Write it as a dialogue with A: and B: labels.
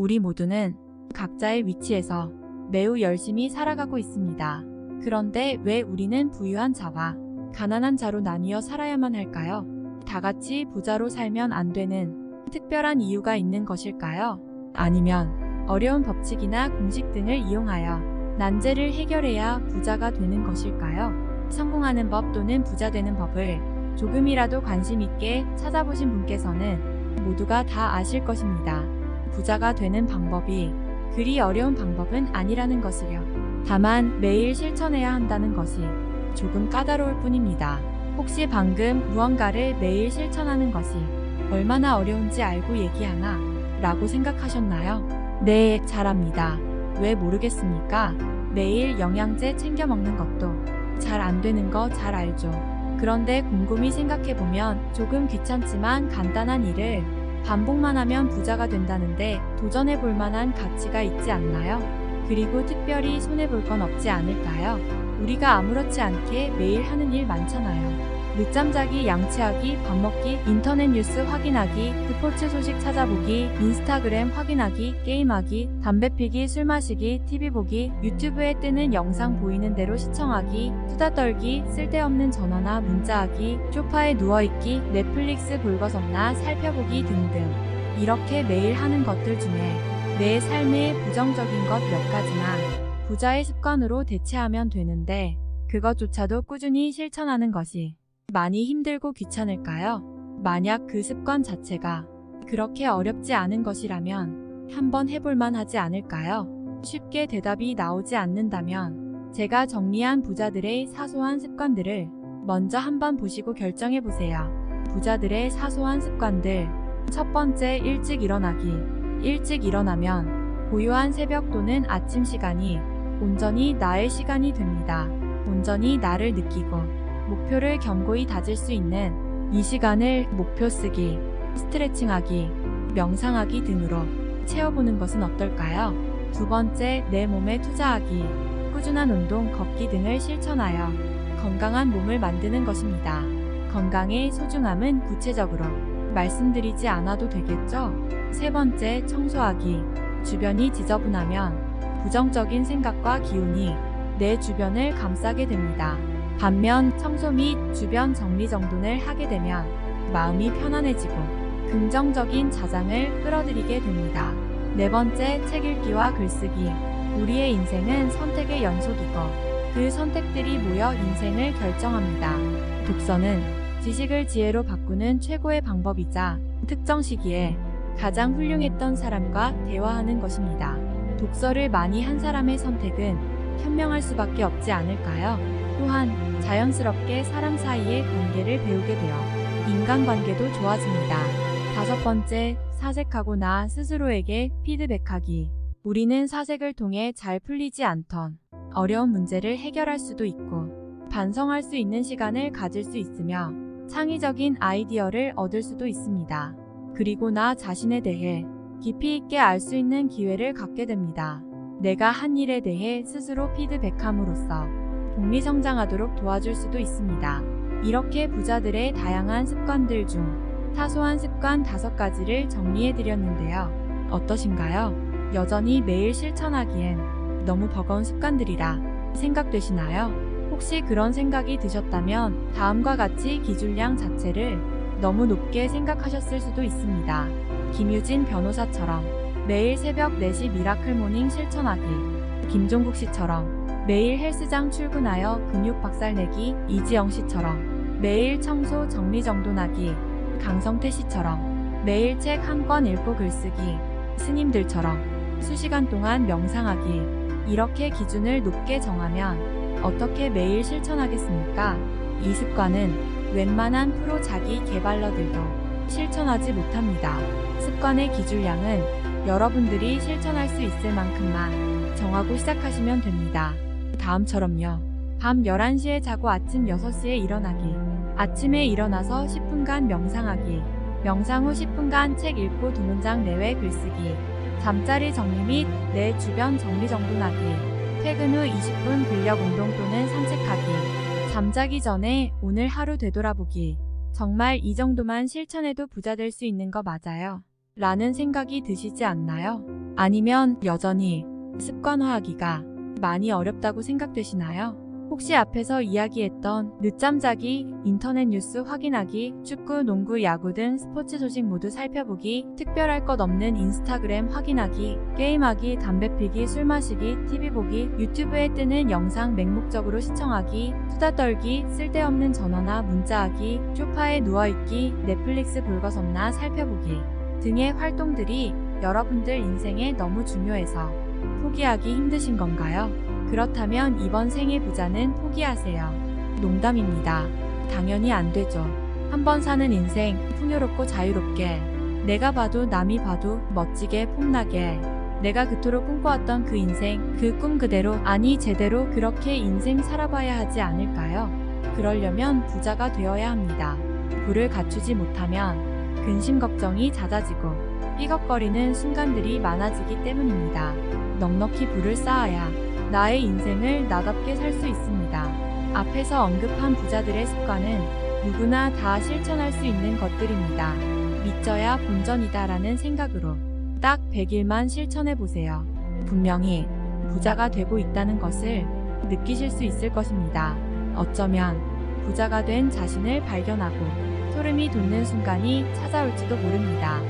A: 우리 모두는 각자의 위치에서 매우 열심히 살아가고 있습니다. 그런데 왜 우리는 부유한 자와 가난한 자로 나뉘어 살아야만 할까요? 다 같이 부자로 살면 안 되는 특별한 이유가 있는 것일까요? 아니면 어려운 법칙이나 공식 등을 이용하여 난제를 해결해야 부자가 되는 것일까요? 성공하는 법 또는 부자 되는 법을 조금이라도 관심 있게 찾아보신 분께서는 모두가 다 아실 것입니다. 부자가 되는 방법이 그리 어려운 방법은 아니라는 것을요. 다만 매일 실천해야 한다는 것이 조금 까다로울 뿐입니다. 혹시 방금 무언가를 매일 실천하는 것이 얼마나 어려운지 알고 얘기하나? 라고 생각하셨나요? 네, 잘합니다. 왜 모르겠습니까? 매일 영양제 챙겨 먹는 것도 잘 안 되는 거 잘 알죠. 그런데 곰곰이 생각해보면 조금 귀찮지만 간단한 일을 반복만 하면 부자가 된다는데 도전해 볼 만한 가치가 있지 않나요? 그리고 특별히 손해볼 건 없지 않을까요? 우리가 아무렇지 않게 매일 하는 일 많잖아요. 늦잠 자기, 양치하기, 밥 먹기, 인터넷 뉴스 확인하기, 스포츠 소식 찾아보기, 인스타그램 확인하기, 게임하기, 담배 피기, 술 마시기, TV 보기, 유튜브에 뜨는 영상 보이는 대로 시청하기, 수다 떨기, 쓸데없는 전화나 문자하기, 소파에 누워있기, 넷플릭스 볼것없나 살펴보기 등등. 이렇게 매일 하는 것들 중에 내 삶의 부정적인 것 몇 가지만 부자의 습관으로 대체하면 되는데 그것조차도 꾸준히 실천하는 것이 많이 힘들고 귀찮을까요? 만약 그 습관 자체가 그렇게 어렵지 않은 것이라면 한번 해볼만 하지 않을까요? 쉽게 대답이 나오지 않는다면 제가 정리한 부자들의 사소한 습관들을 먼저 한번 보시고 결정해 보세요. 부자들의 사소한 습관들. 첫 번째, 일찍 일어나기. 일찍 일어나면 고요한 새벽 또는 아침 시간이 온전히 나의 시간이 됩니다. 온전히 나를 느끼고 목표를 견고히 다질 수 있는 이 시간을 목표 쓰기, 스트레칭하기, 명상하기 등으로 채워보는 것은 어떨까요? 두 번째, 내 몸에 투자하기, 꾸준한 운동, 걷기 등을 실천하여 건강한 몸을 만드는 것입니다. 건강의 소중함은 구체적으로 말씀드리지 않아도 되겠죠? 세 번째, 청소하기. 주변이 지저분하면 부정적인 생각과 기운이 내 주변을 감싸게 됩니다. 반면 청소 및 주변 정리 정돈을 하게 되면 마음이 편안해지고 긍정적인 자장을 끌어들이게 됩니다. 네 번째, 책 읽기와 글쓰기. 우리의 인생은 선택의 연속이고 그 선택들이 모여 인생을 결정합니다. 독서는 지식을 지혜로 바꾸는 최고의 방법이자 특정 시기에 가장 훌륭했던 사람과 대화하는 것입니다. 독서를 많이 한 사람의 선택은 현명할 수밖에 없지 않을까요? 또한 자연스럽게 사람 사이의 관계를 배우게 되어 인간관계도 좋아집니다. 다섯 번째, 사색하고 나 스스로에게 피드백하기. 우리는 사색을 통해 잘 풀리지 않던 어려운 문제를 해결할 수도 있고 반성할 수 있는 시간을 가질 수 있으며 창의적인 아이디어를 얻을 수도 있습니다. 그리고 나 자신에 대해 깊이 있게 알 수 있는 기회를 갖게 됩니다. 내가 한 일에 대해 스스로 피드백함으로써 독리성장하도록 도와줄 수도 있습니다. 이렇게 부자들의 다양한 습관들 중 사소한 습관 다섯 가지를 정리해 드렸는데요. 어떠신가요? 여전히 매일 실천하기엔 너무 버거운 습관들이라 생각되시나요? 혹시 그런 생각이 드셨다면 다음과 같이 기준량 자체를 너무 높게 생각하셨을 수도 있습니다. 김유진 변호사처럼 매일 새벽 4시 미라클 모닝 실천하기. 김종국 씨처럼 매일 헬스장 출근하여 근육 박살내기. 이지영 씨처럼 매일 청소 정리정돈하기. 강성태 씨처럼 매일 책 한 권 읽고 글쓰기. 스님들처럼 수시간 동안 명상하기. 이렇게 기준을 높게 정하면 어떻게 매일 실천하겠습니까? 이 습관은 웬만한 프로 자기 개발러들도 실천하지 못합니다. 습관의 기준량은 여러분들이 실천할 수 있을 만큼만 정하고 시작하시면 됩니다. 다음처럼요. 밤 11시에 자고 아침 6시에 일어나기. 아침에 일어나서 10분간 명상하기. 명상 후 10분간 책 읽고 두 문장 내외 글쓰기. 잠자리 정리 및 내 주변 정리정돈하기. 퇴근 후 20분 근력 운동 또는 산책하기. 잠자기 전에 오늘 하루 되돌아보기. 정말 이 정도만 실천해도 부자 될 수 있는 거 맞아요? 라는 생각이 드시지 않나요? 아니면 여전히 습관화하기가 많이 어렵다고 생각되시나요? 혹시 앞에서 이야기했던 늦잠 자기, 인터넷 뉴스 확인하기, 축구, 농구, 야구 등 스포츠 소식 모두 살펴보기, 특별할 것 없는 인스타그램 확인하기, 게임하기, 담배 피기, 술 마시기, TV 보기, 유튜브에 뜨는 영상 맹목적으로 시청하기, 수다 떨기, 쓸데없는 전화나 문자하기, 소파에 누워있기, 넷플릭스 불거섭나 살펴보기 등의 활동들이 여러분들 인생에 너무 중요해서 포기하기 힘드신 건가요? 그렇다면 이번 생의 부자는 포기하세요. 농담입니다. 당연히 안 되죠. 한 번 사는 인생 풍요롭고 자유롭게 내가 봐도 남이 봐도 멋지게 폼나게 내가 그토록 꿈꿔왔던 그 인생 그 꿈 그대로 아니 제대로 그렇게 인생 살아봐야 하지 않을까요? 그러려면 부자가 되어야 합니다. 부를 갖추지 못하면 근심 걱정이 잦아지고 삐걱거리는 순간들이 많아지기 때문입니다. 넉넉히 부를 쌓아야 나의 인생을 나답게 살 수 있습니다. 앞에서 언급한 부자들의 습관은 누구나 다 실천할 수 있는 것들입니다. 믿져야 본전이다라는 생각으로 딱 100일만 실천해 보세요. 분명히 부자가 되고 있다는 것을 느끼실 수 있을 것입니다. 어쩌면 부자가 된 자신을 발견하고 소름이 돋는 순간이 찾아올지도 모릅니다.